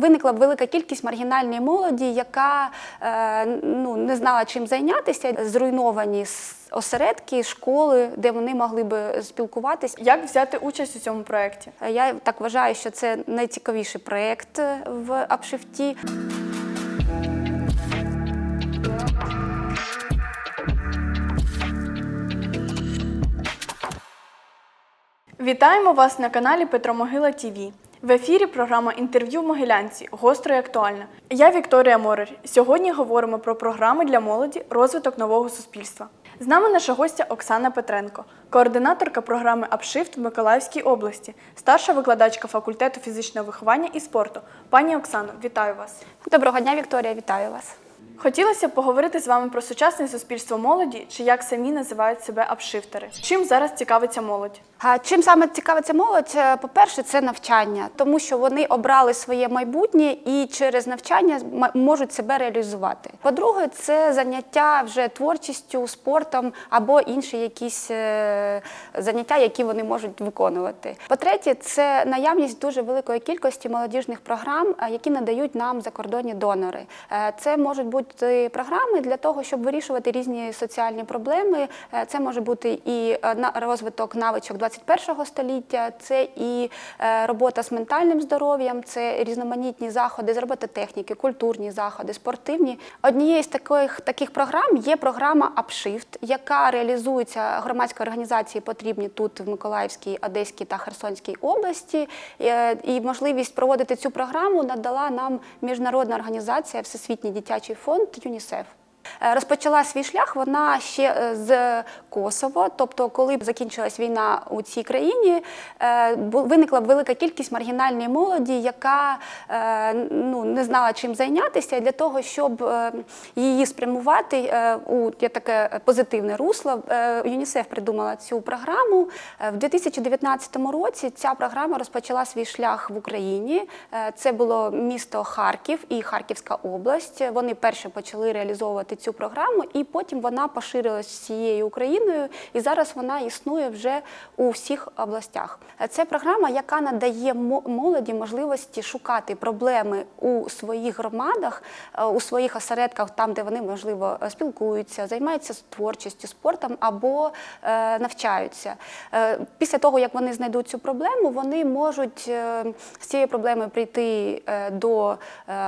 Виникла велика кількість маргінальної молоді, яка е, ну, не знала чим зайнятися. Зруйновані осередки, школи, де вони могли би спілкуватись. Як взяти участь у цьому проєкті? Е, Я так вважаю, що це найцікавіший проєкт е, в Апшифті. Вітаємо вас на каналі Петро Могила ТІВІ. В ефірі програма інтерв'ю в Могилянці гостро і актуальна. Я Вікторія Морер. Сьогодні говоримо про програми для молоді розвиток нового суспільства. З нами наша гостя Оксана Петренко, координаторка програми Апшифт в Миколаївській області, старша викладачка факультету фізичного виховання і спорту. Пані Оксано, вітаю вас. Доброго дня, Вікторія, вітаю вас. Хотілося б поговорити з вами про сучасне суспільство молоді, чи як самі називають себе апшифтери. Чим зараз цікавиться молодь? Чим саме цікавиться молодь? Е, По-перше, це навчання, тому що вони обрали своє майбутнє і через навчання можуть себе реалізувати. По-друге, це заняття вже творчістю, спортом або інші якісь е, заняття, які вони можуть виконувати. По-третє, це наявність дуже великої кількості молодіжних програм, е, які надають нам закордонні донори. Це можуть бути програми для того, щоб вирішувати різні соціальні проблеми. Це може бути і розвиток навичок 21 століття, це і е, робота з ментальним здоров'ям, це різноманітні заходи з робототехніки, культурні заходи, спортивні. Однією з таких таких програм є програма Апшифт, яка реалізується громадською організацією потрібні тут в Миколаївській, Одеській та Херсонській області. Е, І можливість проводити цю програму надала нам міжнародна організація Всесвітній дитячий фонд ЮНІСЕФ. Е, Розпочала свій шлях вона ще е, з Косово, тобто, коли закінчилась війна у цій країні, е, виникла велика кількість маргінальної молоді, яка ну, не знала чим зайнятися. Для того, щоб її спрямувати у таке позитивне русло, ЮНІСЕФ придумала цю програму. В 2019 році ця програма розпочала свій шлях в Україні. Це було місто Харків і Харківська область. Вони перше почали реалізовувати цю програму, і потім вона поширилась всією Україною, і зараз вона існує вже у всіх областях. Це програма, яка надає молоді можливості шукати проблеми у своїх громадах, е, у своїх осередках, там, де вони можливо спілкуються, займаються творчістю, спортом або е, навчаються. Е, Після того, як вони знайдуть цю проблему, вони можуть з цією проблемою прийти до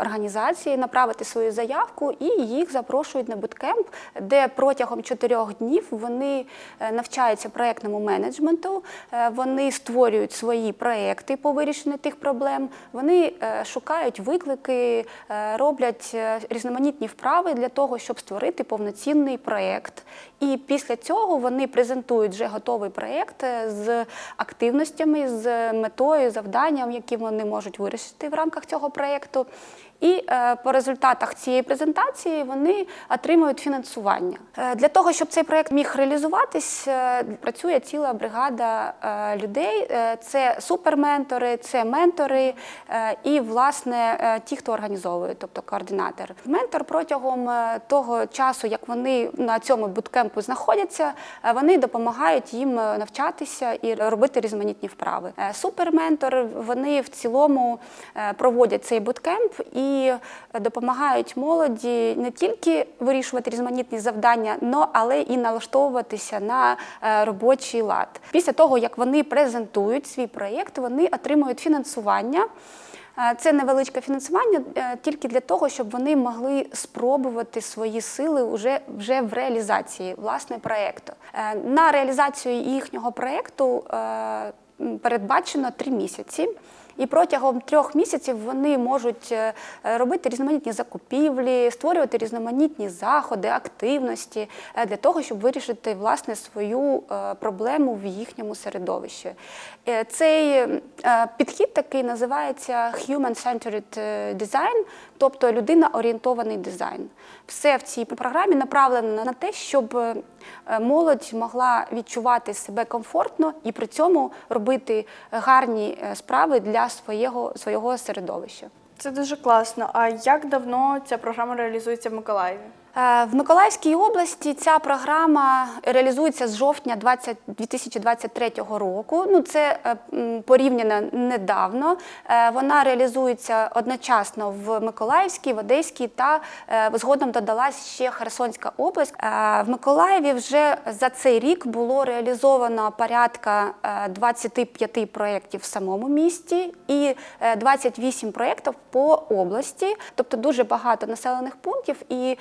організації, направити свою заявку, і їх запрошують на буткемп, де протягом чотирьох днів вони е, навчаються проєктному менеджменту, е, вони створюють свої проекти по вирішенню тих проблем, вони е, шукають виклики, роблять різноманітні вправи для того, щоб створити повноцінний проєкт. І після цього вони презентують вже готовий проєкт з активностями, з метою, завданням, які вони можуть вирішити в рамках цього проєкту. І е, по результатах цієї презентації вони отримують фінансування. Е, для того, щоб цей проєкт міг реалізуватись, е, працює ціла бригада людей. Це суперментори, це ментори і, власне, ті, хто організовує, тобто координатор. Ментор протягом того часу, як вони на цьому буткемпу знаходяться, вони допомагають їм навчатися і робити різноманітні вправи. Суперментор вони в цілому проводять цей буткемп і допомагають молоді не тільки вирішувати різноманітні завдання, але і налаштовуватися на е, робочий лад. Після того, як вони презентують свій проєкт, вони отримують фінансування. Е, Це невеличке фінансування е, тільки для того, щоб вони могли спробувати свої сили вже, вже в реалізації власне проєкту. На реалізацію їхнього проєкту передбачено три місяці. І протягом трьох місяців вони можуть е, робити різноманітні закупівлі, створювати різноманітні заходи, активності е, для того, щоб вирішити власне свою е, проблему в їхньому середовищі. Цей підхід такий називається Human-Centered Design, тобто людина-орієнтований дизайн. Все в цій програмі направлено на те, щоб е, молодь могла відчувати себе комфортно і при цьому робити гарні е, справи для свого, свого середовища. Це дуже класно. А як давно ця програма реалізується в Миколаєві? Е, В Миколаївській області ця програма реалізується з жовтня 20 2023 року. Ну, це е, порівняно недавно. Е, Вона реалізується одночасно в Миколаївській, в Одеській та згодом додалась ще Херсонська область. В Миколаєві вже за цей рік було реалізовано порядка е, 25 проєктів в самому місті і е, 28 проєктів по області, тобто дуже багато населених пунктів, і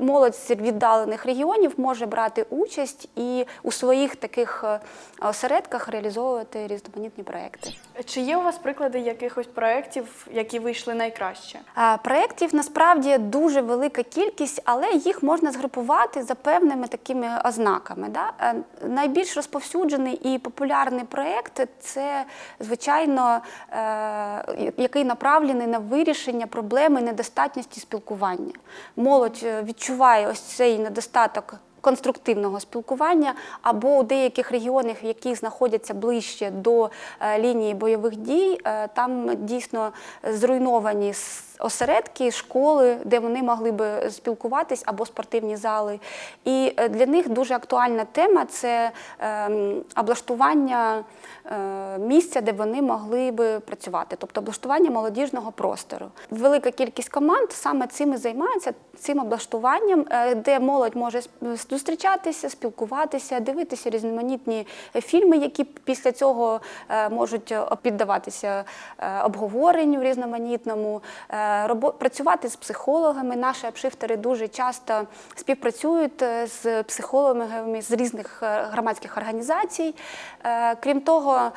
молодь з віддалених регіонів може брати участь і у своїх таких е, осередках реалізовувати різноманітні проєкти. Чи є у вас приклади якихось проєктів, які вийшли найкраще? Проєктів насправді дуже велика кількість, але їх можна згрупувати за певними такими ознаками. Да? Е, Найбільш розповсюджений і популярний проєкт це, звичайно, е, який направлений на вирішення проблеми недостатності спілкування. Молодь е, відчуває ось цей недостаток. Конструктивного спілкування або у деяких регіонах, які знаходяться ближче до е, лінії бойових дій, е, там дійсно зруйновані осередки, школи, де вони могли би спілкуватись, або спортивні зали. І е, для них дуже актуальна тема це ем, облаштування е, місця, де вони могли би працювати, тобто облаштування молодіжного простору. Велика кількість команд саме цим і займається, цим облаштуванням, е, де молодь може зустрічатися, спілкуватися, дивитися різноманітні фільми, які після цього можуть піддаватися обговоренню різноманітному, працювати з психологами. Наші апшифтери дуже часто співпрацюють е, з психологами з різних е, громадських організацій. Е, Крім того,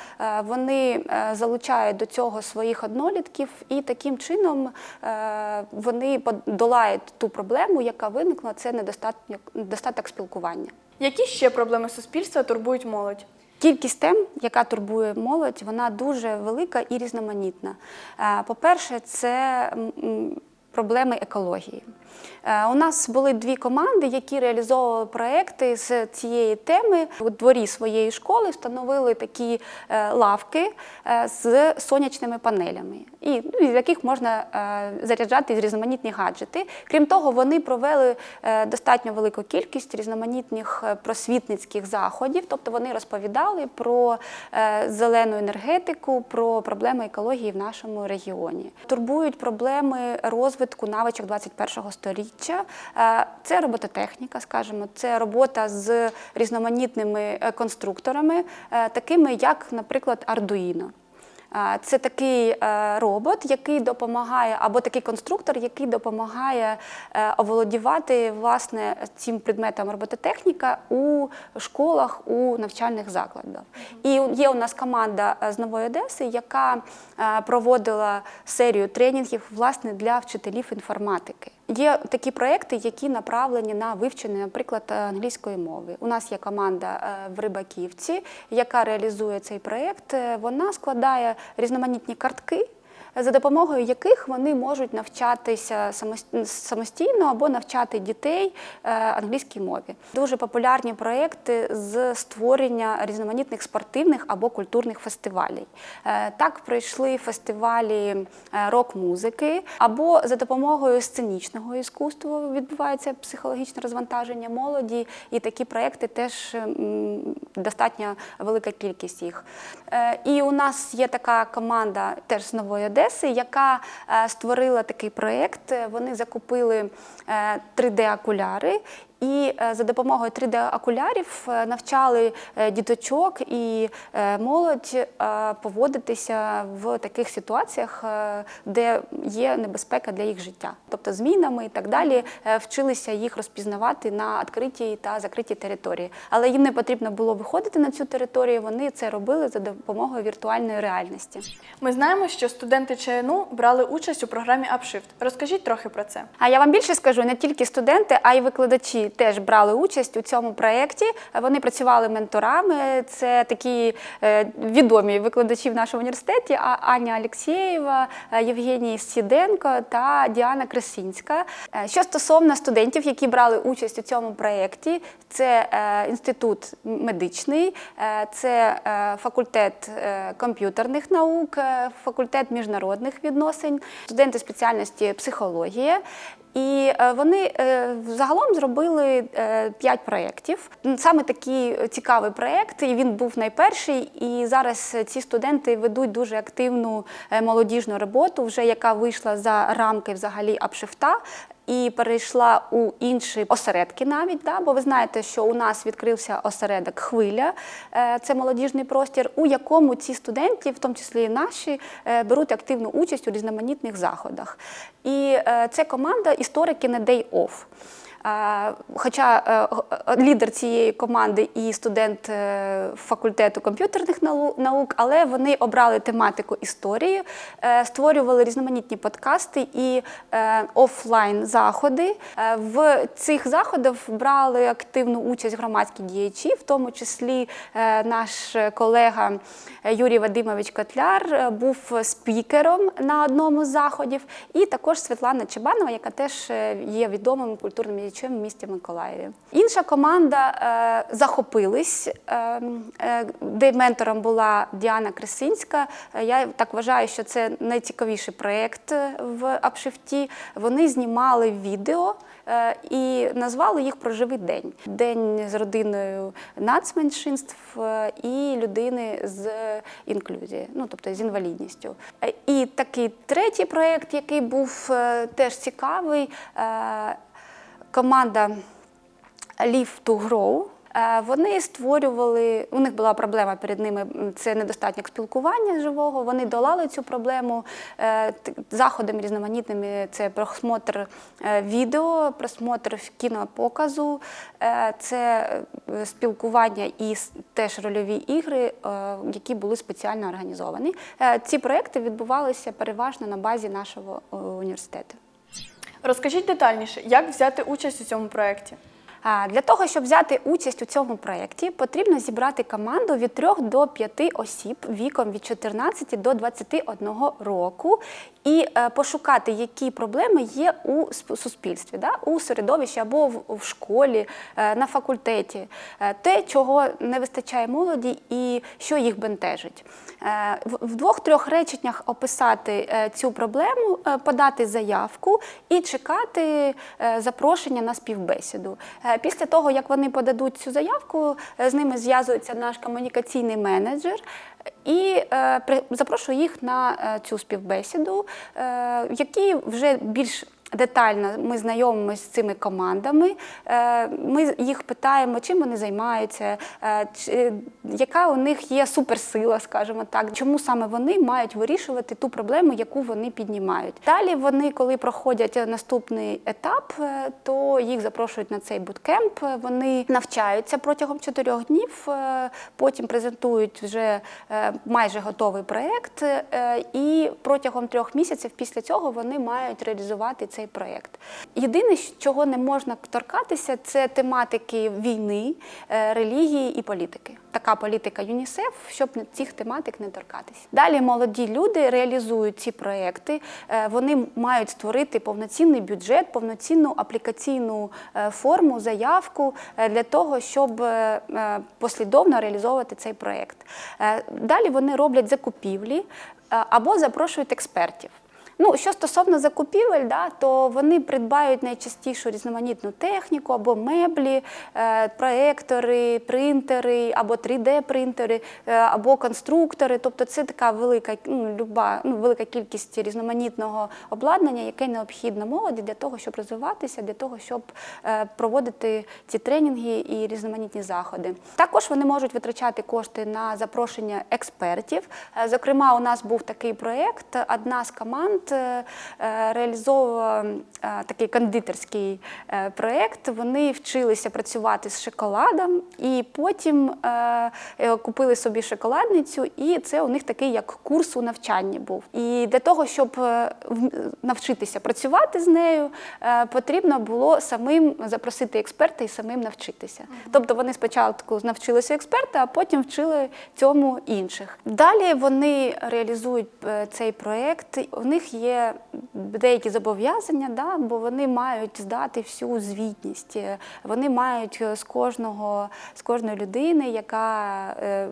вони залучають до цього своїх однолітків, і таким чином вони подолають ту проблему, яка виникла, це недостаток спілкування. Які ще проблеми суспільства турбують молодь? Кількість тем, яка турбує молодь, вона дуже велика і різноманітна. Е, По-перше, це проблеми екології. Е, У нас були дві команди, які реалізовували проекти з цієї теми. У дворі своєї школи встановили такі е, лавки е, з сонячними панелями, і ну, з яких можна заряджати різноманітні гаджети. Крім того, вони провели достатньо велику кількість різноманітних просвітницьких заходів, тобто вони розповідали про зелену енергетику, про проблеми екології в нашому регіоні. Турбують проблеми розвитку навичок 21-го сторіччя. Е, Це робототехніка, скажімо, це робота з різноманітними е, конструкторами, е, такими як, наприклад, Arduino. Це такий е, робот, який допомагає, або такий конструктор, який допомагає е, оволодівати власне цим предметом робототехніка у школах, у навчальних закладах. І є у нас команда е, з Нової Одеси, яка проводила серію тренінгів власне для вчителів інформатики. Є такі проекти, які направлені на вивчення, наприклад, англійської мови. У нас є команда е, в Рибаківці, яка реалізує цей проект. Е, Вона складає різноманітні картки. За допомогою яких вони можуть навчатися самостійно або навчати дітей е, англійській мові. Дуже популярні проекти з створення різноманітних спортивних або культурних фестивалей. Е, Так пройшли фестивалі е, рок-музики, або за допомогою сценічного іскусства відбувається психологічне розвантаження молоді, і такі проекти теж достатньо велика кількість їх. І у нас є така команда теж з Нової Одеси, яка е, створила такий проєкт. Вони закупили 3D-окуляри. І е, за допомогою 3D-окулярів е, навчали е, діточок і молодь поводитися в таких ситуаціях, де є небезпека для їх життя, тобто з мінами і так далі, вчилися їх розпізнавати на відкритій та закритій території. Але їм не потрібно було виходити на цю територію. Вони це робили за допомогою віртуальної реальності. Ми знаємо, що студенти ЧНУ брали участь у програмі Upshift. Розкажіть трохи про це. А я вам більше скажу, не тільки студенти, а й викладачі теж брали участь у цьому проєкті. Вони працювали менторами. Це такі е, відомі викладачі в нашому університеті: Аня Алєксєєва, е, Євгеній Сіденко та Діана Кресінська. Е, Що стосовно студентів, які брали участь у цьому проєкті, це інститут медичний, це факультет комп'ютерних наук, факультет міжнародних відносин, студенти спеціальності психологія. І е, вони е, загалом зробили е, п'ять проєктів. Саме такий цікавий проєкт, і він був найперший. І зараз ці студенти ведуть дуже активну молодіжну роботу, вже яка вийшла за рамки взагалі апшифта. І перейшла у інші осередки навіть, да? бо ви знаєте, що у нас відкрився осередок Хвиля, е, це молодіжний простір, у якому ці студенти, в тому числі і наші, е, беруть активну участь у різноманітних заходах. І е, це команда історики на Day Off. Хоча е, е, лідер цієї команди і студент е, факультету комп'ютерних наук, але вони обрали тематику історії, створювали різноманітні подкасти і офлайн заходи. В цих заходах брали активну участь громадські діячі, в тому числі наш колега Юрій Вадимович Котляр був спікером на одному з заходів, і також Світлана Чебанова, яка теж є відомим культурним діячем в місті Миколаєві. Інша команда е, захопились, е, е, де ментором була Діана Кресинська. Е, Я так вважаю, що це найцікавіший проєкт в Апшифті. Вони знімали відео. е, І назвали їх про живий день. День з родиною нацменшинств і людини з інклюзією, ну тобто з інвалідністю. І такий третій проєкт, який був теж цікавий, команда Live to Grow. Е, Вони створювали, у них була проблема перед ними, це недостатньо спілкування живого. Вони долали цю проблему е, заходами різноманітними. Це просмотр е, відео, просмотр кінопоказу, це спілкування і теж рольові ігри, які були спеціально організовані. Ці проекти відбувалися переважно на базі нашого університету. Розкажіть детальніше, як взяти участь у цьому проєкті? Для того, щоб взяти участь у цьому проєкті, потрібно зібрати команду від 3 до 5 осіб віком від 14 до 21 року і е, пошукати, які проблеми є у суспільстві, да? у середовищі або в, школі, е, на факультеті, Е, те, чого не вистачає молоді і що їх бентежить. В- двох-трьох реченнях описати цю проблему, подати заявку і чекати запрошення на співбесіду. Е, Після того, як вони подадуть цю заявку, е, з ними зв'язується наш комунікаційний менеджер. І е, запрошую їх на цю співбесіду, які вже більш детально ми знайомимося з цими командами. Е, Ми їх питаємо, чим вони займаються, е, яка у них є суперсила, скажімо так, чому саме вони мають вирішувати ту проблему, яку вони піднімають. Далі вони, коли проходять наступний етап, е, то їх запрошують на цей буткемп. Вони навчаються протягом чотирьох днів, е, потім презентують вже е, майже готовий проєкт, е, і протягом трьох місяців після цього вони мають реалізувати цей проєкт. Єдине, чого не можна торкатися, це тематики війни, е, релігії і політики. Така політика ЮНІСЕФ, щоб цих тематик не торкатися. Далі молоді люди реалізують ці проекти. е, Вони мають створити повноцінний бюджет, повноцінну аплікаційну е, форму, заявку для того, щоб послідовно реалізовувати цей проєкт. Е, Далі вони роблять закупівлі або запрошують експертів. Ну, що стосовно закупівель, да, то вони придбають найчастіше різноманітну техніку або меблі, е, проектори, принтери, або 3D-принтери, е, або конструктори. Тобто це така велика, ну, люба, ну, велика кількість різноманітного обладнання, яке необхідно молоді для того, щоб розвиватися, для того, щоб е, проводити ці тренінги і різноманітні заходи. Також вони можуть витрачати кошти на запрошення експертів. Зокрема, у нас був такий проєкт. Одна з команд е, е, реалізовував е, такий кондитерський проєкт. Вони вчилися працювати з шоколадом, і потім купили собі шоколадницю, і це у них такий як курс у навчанні був. І для того, щоб навчитися працювати з нею, потрібно було самим запросити експерта і самим навчитися. Тобто вони спочатку навчилися експерта, а потім вчили цьому інших. Далі вони реалізують цей проєкт. У них є деякі зобов'язання, да, бо вони мають здати всю звітність. Е, Вони мають е, з кожного з кожної людини, яка е,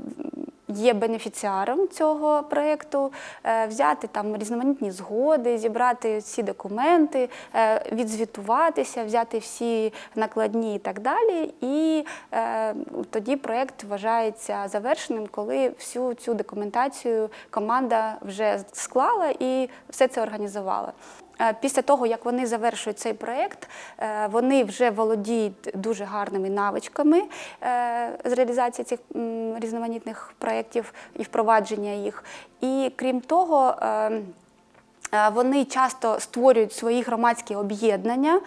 є бенефіціаром цього проєкту, е, взяти там різноманітні згоди, зібрати всі документи, е, відзвітуватися, взяти всі накладні і так далі. І е, тоді проєкт вважається завершеним, коли всю цю документацію команда вже склала і все це організувала. Е, Після того, як вони завершують цей проєкт, е, вони вже володіють дуже гарними навичками е, з реалізації цих різноманітних проєктів і впровадження їх. І крім того, вони часто створюють свої громадські об'єднання.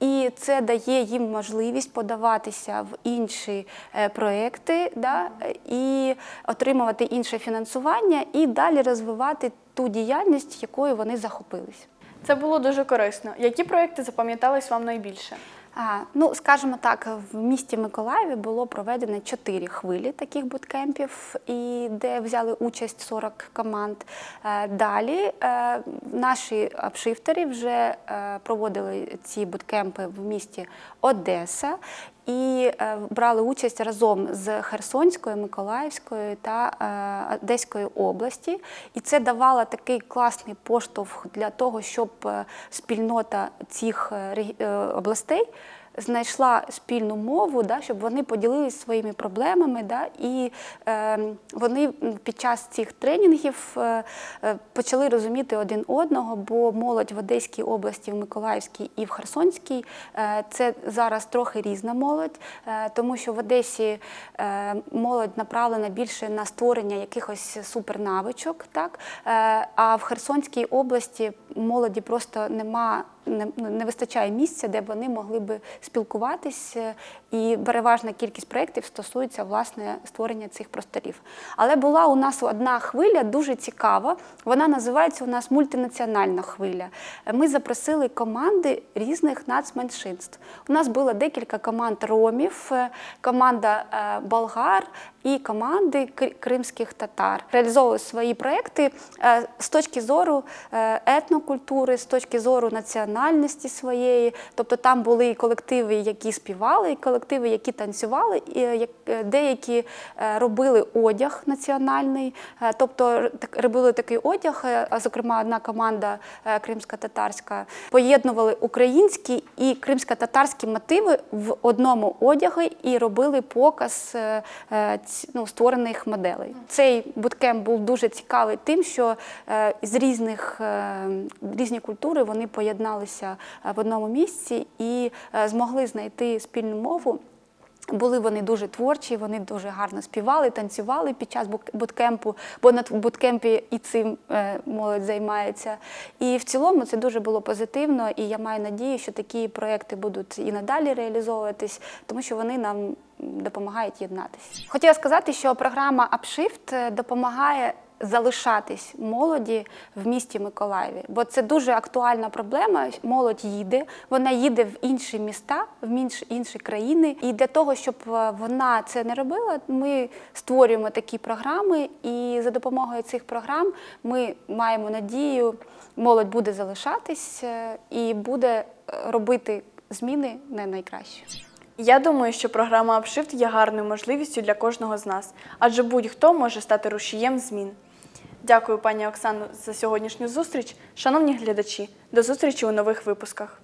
І це дає їм можливість подаватися в інші проекти да, і отримувати інше фінансування, і далі розвивати ту діяльність, якою вони захопились. Це було дуже корисно. Які проекти запам'ятались вам найбільше? А, ну, скажімо так, в місті Миколаєві було проведено чотири хвилі таких буткемпів, і де взяли участь 40 команд. Е, Далі е, наші апшифтери вже е, проводили ці буткемпи в місті Одеса і е, брали участь разом з Херсонською, Миколаївською та Одеською Одеської області. І це давало такий класний поштовх для того, щоб е, спільнота цих е, е, областей знайшла спільну мову, да, щоб вони поділилися своїми проблемами. Да, і е, вони під час цих тренінгів е, е, почали розуміти один одного, бо молодь в Одеській області, в Миколаївській і в Херсонській е, це зараз трохи різна молодь, е, тому що в Одесі е, молодь направлена більше на створення якихось супернавичок, так? Е, а в Херсонській області молоді просто нема не, не вистачає місця, де вони могли би спілкуватись, е, і переважна кількість проєктів стосується власне створення цих просторів. Але була у нас одна хвиля дуже цікава. Вона називається у нас мультинаціональна хвиля. Ми запросили команди різних нацменшинств. У нас було декілька команд ромів, е, команда е, болгар і команди кримських татар. Реалізовували свої проекти з точки зору етнокультури, з точки зору національності своєї. Тобто там були і колективи, які співали, і колективи, які танцювали, і е, е, деякі е, робили одяг національний, тобто робили такий одяг. Зокрема, одна команда кримська-татарська поєднували українські і кримсько-татарські мотиви в одному одягі і робили показ ну, створених моделей. Цей буткемп був дуже цікавий тим, що з різних різні культури вони поєдналися е, в одному місці і е, змогли знайти спільну мову. Були вони дуже творчі, вони дуже гарно співали, танцювали під час буткемпу, бо на буткемпі і цим е, молодь займається. І в цілому це дуже було позитивно, і я маю надію, що такі проекти будуть і надалі реалізовуватись, тому що вони нам допомагають єднатися. Хотіла сказати, що програма Upshift допомагає залишатись молоді в місті Миколаєві, бо це дуже актуальна проблема. Молодь їде, вона їде в інші міста, в інші, країни. І для того, щоб е, вона це не робила, ми створюємо такі програми. І за допомогою цих програм ми маємо надію, молодь буде залишатись е, і буде е, робити зміни на найкраще. Я думаю, що програма Upshift є гарною можливістю для кожного з нас, адже будь-хто може стати рушієм змін. Дякую, пані Оксано, за сьогоднішню зустріч. Шановні глядачі, до зустрічі у нових випусках.